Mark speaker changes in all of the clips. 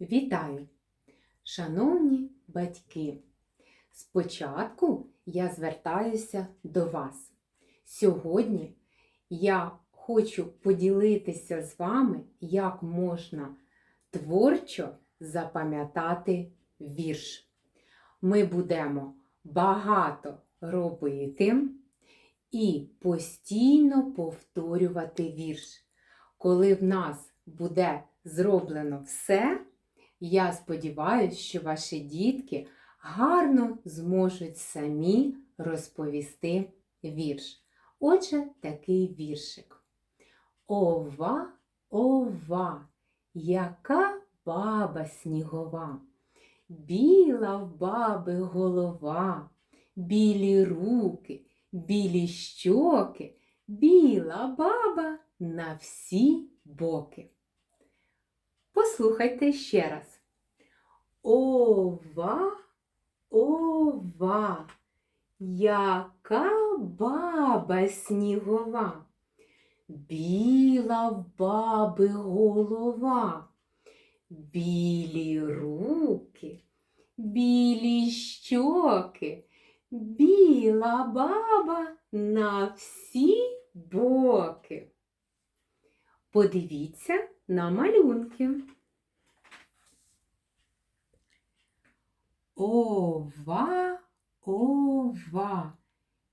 Speaker 1: Вітаю! Шановні батьки! Спочатку я звертаюся до вас. Сьогодні я хочу поділитися з вами, як можна творчо запам'ятати вірш. Ми будемо багато робити і постійно повторювати вірш. Коли в нас буде зроблено все, я сподіваюся, що ваші дітки гарно зможуть самі розповісти вірш. Отже, такий віршик. Ова, ова, яка баба снігова, біла в баби голова, білі руки, білі щоки, біла баба на всі боки. Послухайте ще раз. Ова, ова, яка баба снігова, біла баби голова, білі руки, білі щоки, біла баба на всі боки. Подивіться на малюнки. Ова, ова,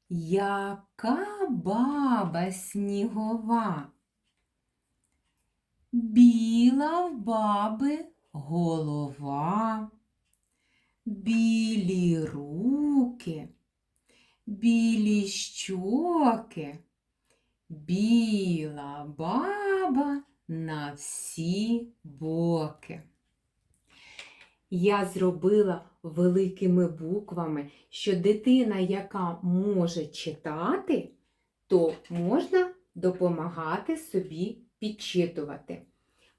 Speaker 1: яка баба снігова. Біла в баби голова, білі руки, білі щоки, біла баба на всі боки. Я зробила великими буквами, що дитина, яка може читати, то можна допомагати собі підчитувати.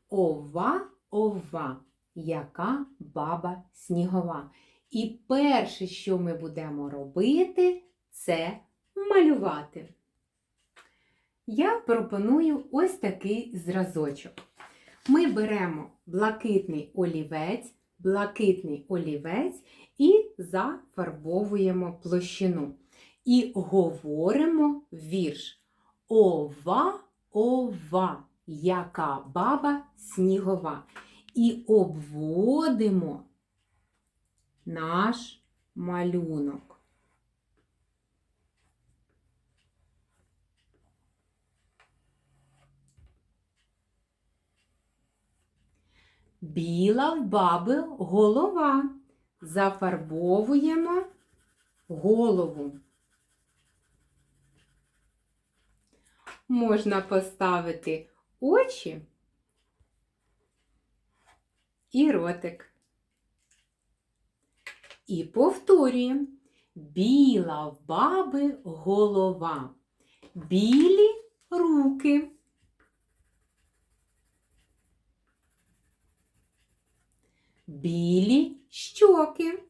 Speaker 1: Ова, ова, яка баба снігова. І перше, що ми будемо робити, це малювати. Я пропоную ось такий зразочок. Ми беремо блакитний олівець, блакитний олівець і зафарбовуємо площину. І говоримо вірш. Ова, ова, яка баба снігова. І обводимо наш малюнок. Біла в баби голова. Зафарбовуємо голову. Можна поставити очі і ротик. І повторюємо. Біла в баби голова. Білі руки. Білі щоки.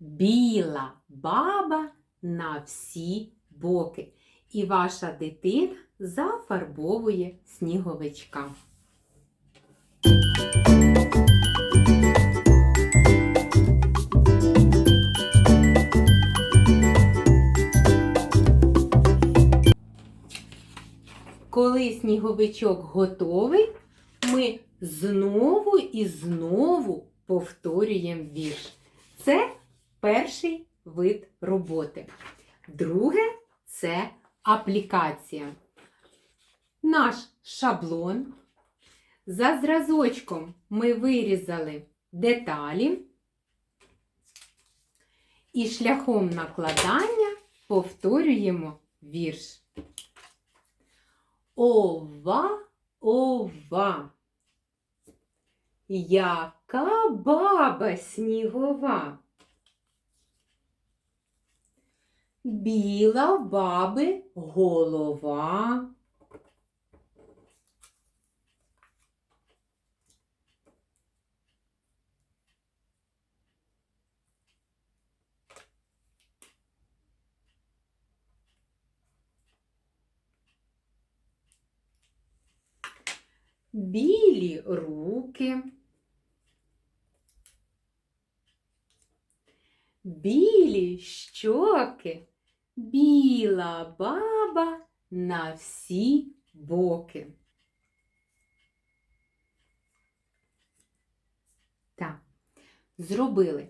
Speaker 1: Біла баба на всі боки. І ваша дитина зафарбовує сніговичка. Коли сніговичок готовий, ми знову і знову повторюємо вірш. Це перший вид роботи. Друге це аплікація. Наш шаблон. За зразочком ми вирізали деталі. І шляхом накладання повторюємо вірш. Ова, ова. Яка баба снігова. Біла баби голова. Білі руки, білі щоки, біла баба на всі боки. Так, зробили.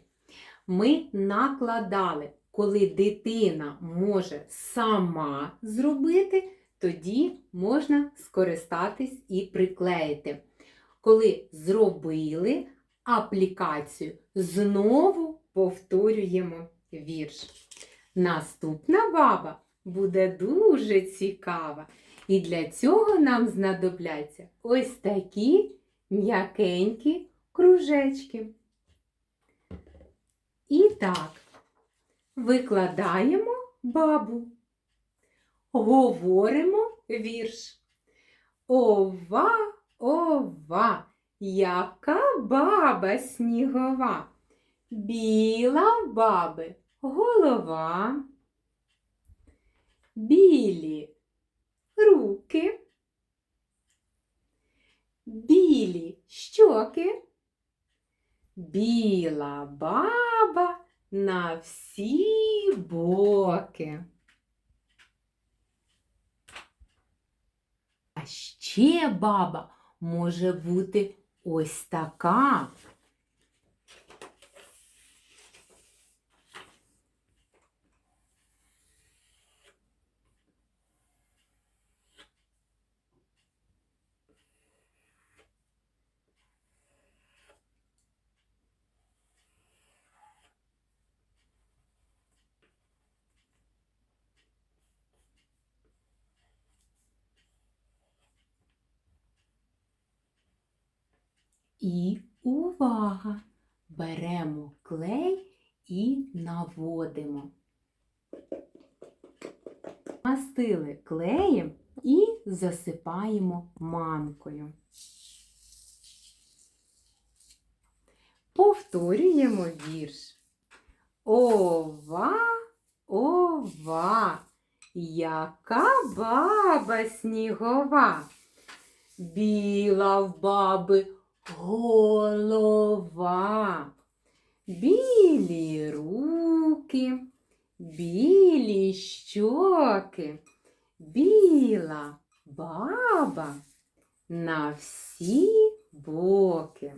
Speaker 1: Ми накладали, коли дитина може сама зробити, тоді можна скористатись і приклеїти. Коли зробили аплікацію, знову повторюємо вірш. Наступна баба буде дуже цікава. І для цього нам знадобляться ось такі м'якенькі кружечки. І так, викладаємо бабу, говоримо вірш. Ова, ова, яка баба снігова, біла баби голова, білі руки, білі щоки, біла баба на всі боки. А ще баба може бути ось така. І увага! Беремо клей і наводимо. Мастили клеєм і засипаємо манкою. Повторюємо вірш. Ова, ова, яка баба снігова, біла в баби голова, білі руки, білі щоки, біла баба на всі боки.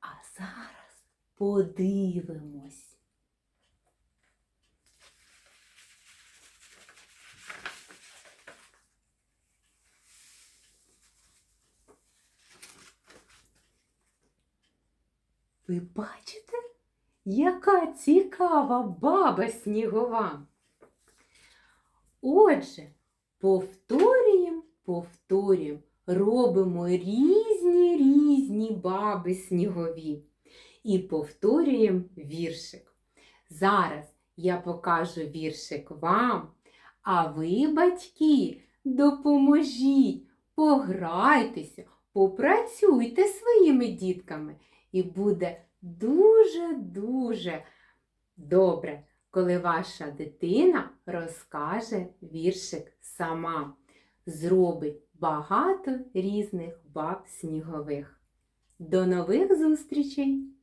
Speaker 1: А зараз подивимось. Ви бачите, яка цікава баба снігова? Отже, повторюємо, повторюємо, робимо різні різні баби снігові і повторюємо віршик. Зараз я покажу віршик вам, а ви, батьки, допоможіть, пограйтеся, попрацюйте своїми дітками. І буде дуже-дуже добре, коли ваша дитина розкаже віршик сама, зробить багато різних баб снігових. До нових зустрічей!